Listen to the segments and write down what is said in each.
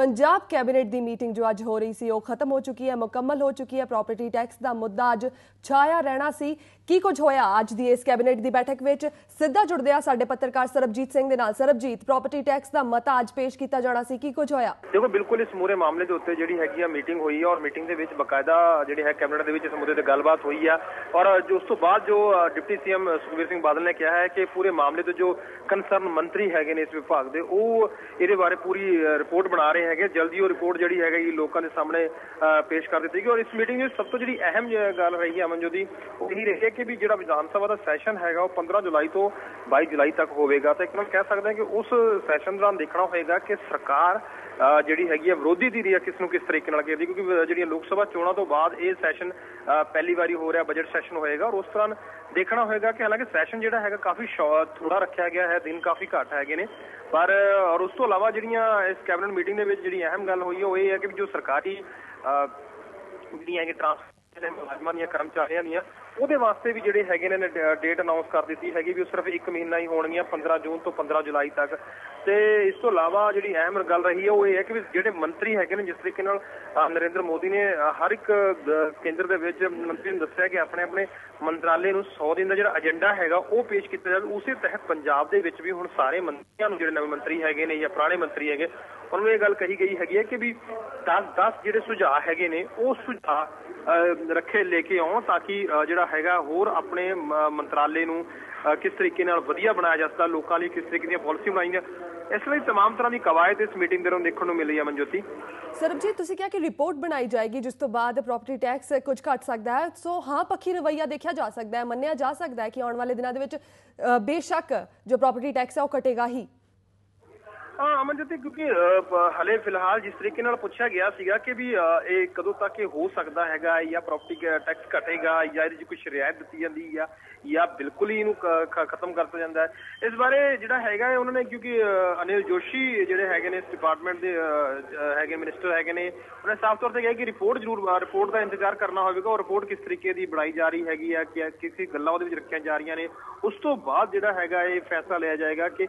Punjab cabinet ਦੀ meeting ਜੋ ਅੱਜ ਹੋ ਰਹੀ ਸੀ, ਉਹ ਖਤਮ ਹੋ ਚੁੱਕੀ ਹੈ, ਮੁਕੰਮਲ ਹੋ ਚੁੱਕੀ ਹੈ ਪ੍ਰਾਪਰਟੀ ਟੈਕਸ ਦਾ ਮੁੱਦਾ ਅੱਜ ਛਾਇਆ ਰਹਿਣਾ ਸੀ। ਕੀ ਕੁਝ ਹੋਇਆ ਅੱਜ ਦੀ ਇਸ ਕੈਬਨਿਟ ਦੀ ਬੈਠਕ ਵਿੱਚ? ਸਿੱਧਾ ਜੁੜਦੇ ਆ ਸਾਡੇ ਪੱਤਰਕਾਰ ਸਰਬਜੀਤ ਸਿੰਘ ਦੇ ਨਾਲ। ਸਰਬਜੀਤ ਪ੍ਰਾਪਰਟੀ ਟੈਕਸ ਦਾ ਮਤਾ ਅੱਜ ਪੇਸ਼ ਕੀਤਾ ਜਾਣਾ ਸੀ। ਕੀ ਕੁਝ ਹੋਇਆ? ਦੇਖੋ ਬਿਲਕੁਲ ਇਸ ਮੂਰੇ ਮਾਮਲੇ ਦੇ ਉੱਤੇ ਜਿਹੜੀ ਹੈਗੀ ਆ ਮੀਟਿੰਗ ਹੋਈ ਔਰ ਮੀਟਿੰਗ ਦੇ ਵਿੱਚ ਬਕਾਇਦਾ ਜਿਹੜੀ ਹੈ ਕੈਬਨਿਟ ਦੇ ਵਿੱਚ ਇਸ ਮੁੱਦੇ ਤੇ ਗੱਲਬਾਤ ਹੋਈ ਆ। ਔਰ ਜੋ ਉਸ ਤੋਂ ਬਾਅਦ ਜੋ ਅ, ਡਿਪਟੀ ਸੀਐਮ ਸੁਖਬੀਰ ਸਿੰਘ ਬਾਦਲ ਨੇ ਕਿਹਾ ਹੈ ਕਿ ਪੂਰੇ ਮਾਮਲੇ ਤੇ ਜੋ ਕੰਸਰਨ ਮੰਤਰੀ ਹੈਗੇ ਨੇ ਇਸ ਵਿਭਾਗ ਦੇ ਉਹ ਇਹਦੇ ਬਾਰੇ ਪੂਰੀ ਰਿਪੋਰਟ ਬਣਾ ਰਹੇ ਹੈਗੇ। ਜਲਦੀ ਉਹ ਰਿਪੋਰਟ ਜਿਹੜੀ ਹੈਗੀ ਲੋਕਾਂ ਦੇ ਸਾਹਮਣੇ ਅ, ਪੇਸ਼ ਕਰ ਦਿੱਤੀ ਗਈ। ਔਰ ਇਸ ਮੀਟਿੰਗ ਵਿੱਚ ਸਭ ਤੋਂ ਜਿਹੜੀ ਅਹਿਮ ਗੱਲ ਰਹੀ ਹੈ ਅਮਨਜੋਤ ਦੀ ਉਹ ਇਹੀ ਰਹੀ ਹੈ ਕਿ ਵੀ ਜਿਹੜਾ ਵਿਧਾਨ ਸਭਾ ਦਾ ਸੈਸ਼ਨ ਹੈਗਾ ਉਹ 15 ਜੁਲਾਈ ਤੋਂ 22 ਜੁਲਾਈ ਤੱਕ ਹੋਵੇਗਾ ਤਾਂ ਇੱਕ ਨਾਲ ਕਹਿ ਸਕਦੇ ਹਾਂ ਕਿ ਉਸ ਸੈਸ਼ਨ ਦੌਰਾਨ ਦੇਖਣਾ ਹੋਏਗਾ ਕਿ ਸਰਕਾਰ ਜਿਹੜੀ ਹੈਗੀ ਹੈ ਵਿਰੋਧੀ ਧਿਰ ਆ ਕਿਸ ਨੂੰ ਕਿਸ ਤਰੀਕੇ ਨਾਲ ਕਰਦੀ ਕਿਉਂਕਿ ਜਿਹੜੀਆਂ ਲੋਕ ਸਭਾ ਚੋਣਾਂ ਤੋਂ ਬਾਅਦ ਇਹ ਸੈਸ਼ਨ ਪਹਿਲੀ ਵਾਰੀ ਹੋ ਰਿਹਾ ਬਜਟ ਸੈਸ਼ਨ ਹੋਏਗਾ ਔਰ ਉਸ ਦੌਰਾਨ ਦੇਖਣਾ ਹੋਏਗਾ ਕਿ ਹਾਲਾਂਕਿ ਸੈਸ਼ਨ ਜਿਹੜਾ ਹੈਗਾ ਕਾਫੀ ਥੋੜਾ ਰੱਖਿਆ ਗਿਆ ਹੈ ਦਿਨ ਕਾਫੀ ਘੱਟ ਹੈਗੇ ਨੇ ਪਰ ਔਰ ਉਸ ਤੋਂ ਇਲਾਵਾ ਜਿਹੜੀਆਂ ਇਸ ਕੈਬਨਿਟ ਮੀਟਿੰਗ ਦੇ ਵਿੱਚ ਜਿਹੜੀ ਅਹਿਮ ਗੱਲ ਹੋਈ ਹੈ ਉਹ ਇਹ ਹੈ ਕਿ ਜੋ ਸਰਕਾਰੀ ਅ, ਜਿਹੜੀਆਂ ਹੈਗੇ ਜਿਹੜੇ ਮੁਲਾਜ਼ਮਾਂ ਦੀਆਂ ਕਰਮਚਾਰੀਆਂ ਦੀਆਂ, ਉਹਦੇ ਵਾਸਤੇ ਵੀ ਜਿਹੜੇ ਹੈਗੇ ਨੇ ਡੇਟ ਅਨਾਉਂਸ ਕਰ ਦਿੱਤੀ ਹੈਗੀ ਵੀ ਉਹ ਸਿਰਫ 1 ਮਹੀਨਾ ਹੀ ਹੋਣਗੀਆਂ 15 ਜੂਨ ਤੋਂ 15 ਜੁਲਾਈ ਤੱਕ। ਤੇ ਇਸ ਤੋਂ ਇਲਾਵਾ ਜਿਹੜੀ ਅਹਿਮ ਗੱਲ ਰਹੀ ਹੈ, ਉਹ ਇਹ ਹੈ ਕਿ ਜਿਹੜੇ ਮੰਤਰੀ ਹੈਗੇ ਨੇ, ਜਿਸ ਤਰੀਕੇ ਨਾਲ ਨਰਿੰਦਰ ਮੋਦੀ ਨੇ ਹਰ ਇੱਕ ਕੇਂਦਰ ਦੇ ਵਿੱਚ ਮੰਤਰੀ ਨੂੰ ਦੱਸਿਆ ਕਿ ਆਪਣੇ ਆਪਣੇ ਮੰਤਰਾਲੇ ਨੂੰ 100 ਦਿਨ ਦਾ ਜਿਹੜਾ ਏਜੰਡਾ ਹੈਗਾ, ਉਹ ਪੇਸ਼ ਕੀਤਾ ਜਾਵੇ। ਉਸੇ ਤਹਿਤ ਪੰਜਾਬ ਦੇ ਵਿੱਚ ਵੀ ਹੁਣ ਸਾਰੇ ਮੰਤਰੀਆਂ ਨੂੰ ਜਿਹੜੇ ਨਵੇਂ ਮੰਤਰੀ ਹੈਗੇ ਨੇ ਜਾਂ ਪੁਰਾਣੇ ਮੰਤਰੀ ਹੈਗੇ, ਉਹਨਾਂ ਨੂੰ ਇਹ ਗੱਲ ਕਹੀ ਗਈ ਹੈਗੀ ਹੈ ਕਿ ਵੀ 10 10 ਜਿਹੜੇ ਸੁਝਾਅ ਹੈਗੇ ਨੇ, ਉਹ ਸੁਝਾਅ ਰੱਖੇ ਲੈ ਕੇ ਆਉਣ ਤਾਂ ਕਿ ਅ, ਜਿਹੜਾ ਹੈਗਾ ਹੋਰ ਆਪਣੇ ਮ- ਮੰਤਰਾਲੇ ਨੂੰ ਅ, ਕਿਸ ਤਰੀਕੇ ਨਾਲ ਵਧੀਆ ਬਣਾਇਆ ਜਾ ਸਕਦਾ ਲੋਕਾਂ ਲਈ ਕਿਸ ਤਰੀਕੇ ਦੀਆਂ ਪਾਲਿਸੀ ਬਣਾਈਆਂ ਇਸ ਲਈ तमाम ਤਰ੍ਹਾਂ ਦੀ ਕਵਾਇਦ ਇਸ ਮੀਟਿੰਗ ਦੌਰਾਨ ਦੇਖਣ ਨੂੰ ਮਿਲੀ ਹੈ ਮਨਜੋਤੀ ਸਰਬਜੀਤ ਤੁਸੀਂ ਕਿਹਾ ਕਿ ਰਿਪੋਰਟ ਬਣਾਈ ਜਾਏਗੀ ਜਿਸ ਤੋਂ ਬਾਅਦ ਪ੍ਰਾਪਰਟੀ ਟੈਕਸ ਕੁਝ ਘਟ ਸਕਦਾ ਹੈ ਸੋ ਹਾਂ ਪੱਖੀ ਰਵਈਆ ਦੇਖਿਆ ਜਾ ਸਕਦਾ ਹੈ ਮੰਨਿਆ ਜਾ ਸਕਦਾ ਹੈ ਕਿ ਆਉਣ ਵਾਲੇ ਦਿਨਾਂ ਦੇ ਵਿੱਚ ਅ, ਬੇਸ਼ੱਕ ਜੋ ਪ੍ਰਾਪਰਟੀ ਟੈਕਸ ਹੈ ਉਹ ਘਟੇਗਾ ਹੀ ਹਾਂ ਅਮਨਜੋਤੀ ਕਿਉਂਕਿ ਅ, ਪ- ਹਲੇ ਫਿਲਹਾਲ ਜਿਸ ਤਰੀਕੇ ਨਾਲ ਪੁੱਛਿਆ ਗਿਆ ਸੀਗਾ ਕਿ ਵੀ ਇਹ ਕਦੋਂ ਤੱਕ ਇਹ ਹੋ ਸਕਦਾ ਹੈਗਾ ਜਾਂ ਪ੍ਰਾਪਰਟੀ ਟੈਕਸ ਘਟੇਗਾ ਜਾਂ ਇਹਦੇ 'ਚ ਕੁਝ ਰਿਆਇਤ ਦਿੱਤੀ ਜਾਂਦੀ ਆ ਜਾਂ ਬਿਲਕੁਲ ਹੀ ਇਹਨੂੰ ਕ- ਖ- ਖਤਮ ਕਰਤਾ ਜਾਂਦਾ ਹੈ। ਇਸ ਬਾਰੇ ਜਿਹੜਾ ਹੈਗਾ ਉਹਨਾਂ ਨੇ ਕਿਉਂਕਿ ਅਨਿਲ ਜੋਸ਼ੀ ਜਿਹੜੇ ਹੈਗੇ ਨੇ ਇਸ ਡਿਪਾਰਟਮੈਂਟ ਦੇ ਹੈਗੇ ਮਿਨਿਸਟਰ ਹੈਗੇ ਨੇ ਉਹਨਾਂ ਨੇ ਸਾਫ਼ ਤੌਰ ਤੇ ਕਿਹਾ ਕਿ ਰਿਪੋਰਟ ਜ਼ਰੂਰ ਰਿਪੋਰਟ ਦਾ ਇੰਤਜ਼ਾਰ ਕਰਨਾ ਹੋਵੇਗਾ ਔਰ ਰਿਪੋਰਟ ਕਿਸ ਤਰੀਕੇ ਦੀ ਬਣਾਈ ਜਾ ਰਹੀ ਹੈਗੀ ਆ ਕਿ ਕਿਸੇ ਗੱਲਾਂ ਉਹਦੇ ਵਿੱਚ ਰੱਖੀਆਂ ਜਾ ਰਹੀਆਂ ਨੇ। ਉਸ ਤੋਂ ਬਾਅਦ ਜਿਹੜਾ ਹੈਗਾ ਇਹ ਫੈਸਲਾ ਲਿਆ ਜਾਏਗਾ ਕਿ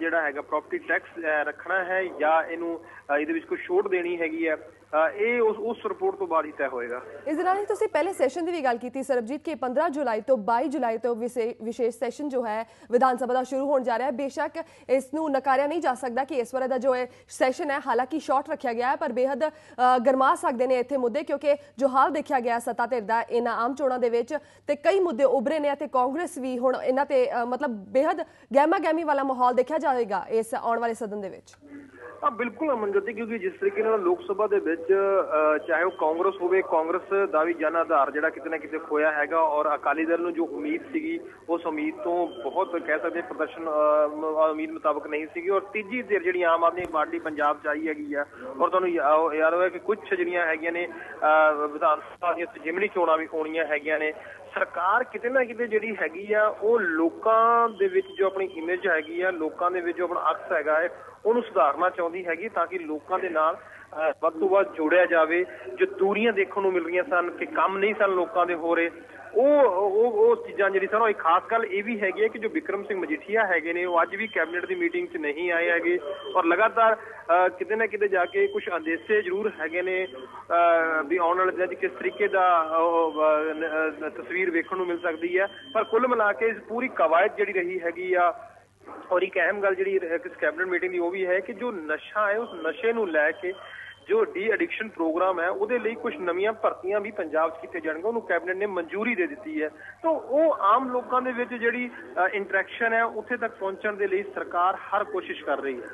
ਜਿਹੜਾ ਹੈਗਾ ਪ੍ਰਾਪਰਟੀ ਟੈਕਸ ਰੱਖਣਾ ਹੈ ਜਾਂ ਇਹਨੂੰ ਇਹਦੇ ਵਿੱਚ ਕੋਈ ਛੋਟ ਦੇਣੀ ਹੈਗੀ ਹੈ? ਇਹ ਉਸ ਉਸ ਰਿਪੋਰਟ ਤੋਂ ਬਾਅਦ ਹੀ ਤੈਅ ਹੋਏਗਾ। ਇਸ ਦੇ ਨਾਲ ਤੁਸੀਂ ਪਹਿਲੇ ਸੈਸ਼ਨ ਦੀ ਵੀ ਗੱਲ ਕੀਤੀ, ਸਰਬਜੀਤ, ਕਿ 15 ਜੁਲਾਈ ਤੋਂ 22 ਜੁਲਾਈ ਤੋਂ ਵਿਸ਼ੇਸ਼ ਸੈਸ਼ਨ ਜੋ ਹੈ, ਵਿਧਾਨ ਸਭਾ ਦਾ ਸ਼ੁਰੂ ਹੋਣ ਜਾ ਰਿਹਾ ਹੈ। ਬੇਸ਼ੱਕ ਇਸ ਨੂੰ ਨਕਾਰਿਆ ਨਹੀਂ ਜਾ ਸਕਦਾ ਕਿ ਇਸ ਵਾਰ ਦਾ ਜੋ ਸੈਸ਼ਨ ਹੈ, ਹਾਲਾਂਕਿ ਸ਼ਾਰਟ ਰੱਖਿਆ ਗਿਆ ਹੈ, ਪਰ ਬੇहद ਗਰਮਾ ਸਕਦੇ ਨੇ ਇੱਥੇ ਮੁੱਦੇ, ਕਿਉਂਕਿ ਜੋ ਹਾਲ ਦੇਖਿਆ ਗਿਆ ਸੱਤਾ ਧਿਰ ਦਾ, ਇਹਨਾਂ ਆਮ ਚੋਣਾਂ ਦੇ ਵਿੱਚ ਤੇ ਕਈ ਮੁੱਦੇ ਉਭਰੇ ਨੇ ਅਤੇ ਕਾਂਗਰਸ ਵੀ ਹੁਣ ਇਹਨਾਂ ਤੇ ਮਤਲਬ ਬੇहद ਗਹਿਮਾ ਗਹਿਮੀ ਵਾਲਾ ਮਾਹੌਲ ਦੇਖਿਆ ਜਾਵੇਗਾ ਇਸ ਆਉਣ ਵਾਲੇ ਸਦਨ ਦੇ ਵਿੱਚ। ਹਾਂ ਬਿਲਕੁਲ ਅਮਨਜੋਤੀ ਕਿਉਂਕਿ ਜਿਸ ਤਰੀਕੇ ਨਾਲ ਲੋਕ ਸਭਾ ਦੇ ਵਿੱਚ ਚਾਹੇ ਉਹ ਕਾਂਗਰਸ ਹੋਵੇ, ਕਾਂਗਰਸ ਦਾ ਵੀ ਜਨ ਆਧਾਰ ਜਿਹੜਾ ਕਿਤੇ ਨਾ ਕਿਤੇ ਖੋਇਆ ਹੈਗਾ ਔਰ ਅਕਾਲੀ ਦਲ ਨੂੰ ਜੋ ਉਮੀਦ ਸੀਗੀ, ਉਸ ਉਮੀਦ ਤੋਂ ਬਹੁਤ ਕਹਿ ਸਕਦੇ ਪ੍ਰਦਰਸ਼ਨ ਉਮੀਦ ਮੁਤਾਬਕ ਨਹੀਂ ਸੀਗੀ ਔਰ ਤੀਜੀ ਧਿਰ ਜਿਹੜੀ ਆਮ ਆਦਮੀ ਪਾਰਟੀ ਪੰਜਾਬ ਚ ਆਈ ਹੈਗੀ ਆ, ਔਰ ਤੁਹਾਨੂੰ ਯਾ- ਯਾਦ ਹੋਇਆ ਕਿ ਕੁਝ ਜਿਹੜੀਆਂ ਹੈਗੀਆਂ ਨੇ ਵਿਧਾਨ ਸਭਾ ਦੀਆਂ ਜਿਮਨੀ ਚੋਣਾਂ ਵੀ ਹੋਣੀਆਂ ਹੈਗੀਆਂ ਨੇ, ਸਰਕਾਰ ਕਿਤੇ ਨਾ ਕਿਤੇ ਜਿਹੜੀ ਹੈਗੀ ਆ, ਉਹ ਲੋਕਾਂ ਦੇ ਵਿੱਚ ਜੋ ਆਪਣੀ ਇਮੇਜ ਹੈਗੀ ਆ, ਲੋਕਾਂ ਦੇ ਵਿੱਚ ਜੋ ਆਪਣਾ ਅਕਸ ਹੈਗਾ ਹੈ ਉਹਨੂੰ ਸੁਧਾਰਨਾ ਚਾਹੁੰਦੀ ਹੈਗੀ ਤਾਂ ਕਿ ਲੋਕਾਂ ਦੇ ਨਾਲ ਵੱਧ ਤੋਂ ਵੱਧ ਜੋੜਿਆ ਜਾਵੇ ਜੋ ਦੂਰੀਆਂ ਦੇਖਣ ਨੂੰ ਮਿਲ ਰਹੀਆਂ ਸਨ ਕਿ ਕੰਮ ਨਹੀਂ ਸਨ ਲੋਕਾਂ ਦੇ ਹੋ ਰਹੇ। ਉਹ ਉਹ ਉਹ ਚੀਜ਼ਾਂ ਜਿਹੜੀ ਸਨ ਉਹ ਇੱਕ ਖਾਸ ਗੱਲ ਇਹ ਵੀ ਹੈਗੀ ਹੈ ਕਿ ਜੋ ਵਿਕਰਮ ਸਿੰਘ ਮਜੀਠੀਆ ਹੈਗੇ ਨੇ ਉਹ ਅੱਜ ਵੀ ਕੈਬਨਿਟ ਦੀ ਮੀਟਿੰਗ 'ਚ ਨਹੀਂ ਆਏ ਹੈਗੇ ਔਰ ਲਗਾਤਾਰ ਅਹ, ਕਿਤੇ ਨਾ ਕਿਤੇ ਜਾ ਕੇ ਕੁਝ ਅੰਦੇਸ਼ੇ ਜ਼ਰੂਰ ਹੈਗੇ ਨੇ ਅਹ, ਵੀ ਆਉਣ ਵਾਲੇ ਦਿਨਾਂ 'ਚ ਕਿਸ ਤਰੀਕੇ ਦਾ ਤਸਵੀਰ ਵੇਖਣ ਨੂੰ ਮਿਲ ਸਕਦੀ ਹੈ। ਪਰ ਕੁੱਲ ਮਿਲਾ ਕੇ ਇਸ ਪੂਰੀ ਕਵਾਇਦ ਜਿਹੜੀ ਰਹੀ ਹੈਗੀ ਆ ਔਰ ਇੱਕ ਅਹਿਮ ਗੱਲ ਜਿਹੜੀ ਇਸ ਕੈਬਨਿਟ ਮੀਟਿੰਗ ਦੀ ਉਹ ਵੀ ਹੈ ਕਿ ਜੋ ਨਸ਼ਾ ਹੈ, ਉਸ ਨਸ਼ੇ ਨੂੰ ਲੈ ਕੇ ਜੋ ਡੀ ਐਡਿਕਸ਼ਨ ਪ੍ਰੋਗਰਾਮ ਹੈ, ਉਹਦੇ ਲਈ ਕੁਝ ਨਵੀਆਂ ਭਰਤੀਆਂ ਵੀ ਪੰਜਾਬ 'ਚ ਕੀਤੇ ਜਾਣਗੇ। ਉਹਨੂੰ ਕੈਬਨਿਟ ਨੇ ਮਨਜ਼ੂਰੀ ਦੇ ਦਿੱਤੀ ਹੈ। ਤਾਂ ਉਹ ਆਮ ਲੋਕਾਂ ਦੇ ਵਿੱਚ ਜਿਹੜੀ ਇੰਟਰੈਕਸ਼ਨ ਹੈ, ਉੱਥੇ ਤੱਕ ਪਹੁੰਚਣ ਦੇ ਲਈ ਸਰਕਾਰ ਹਰ ਕੋਸ਼ਿਸ਼ ਕਰ ਰਹੀ ਹੈ।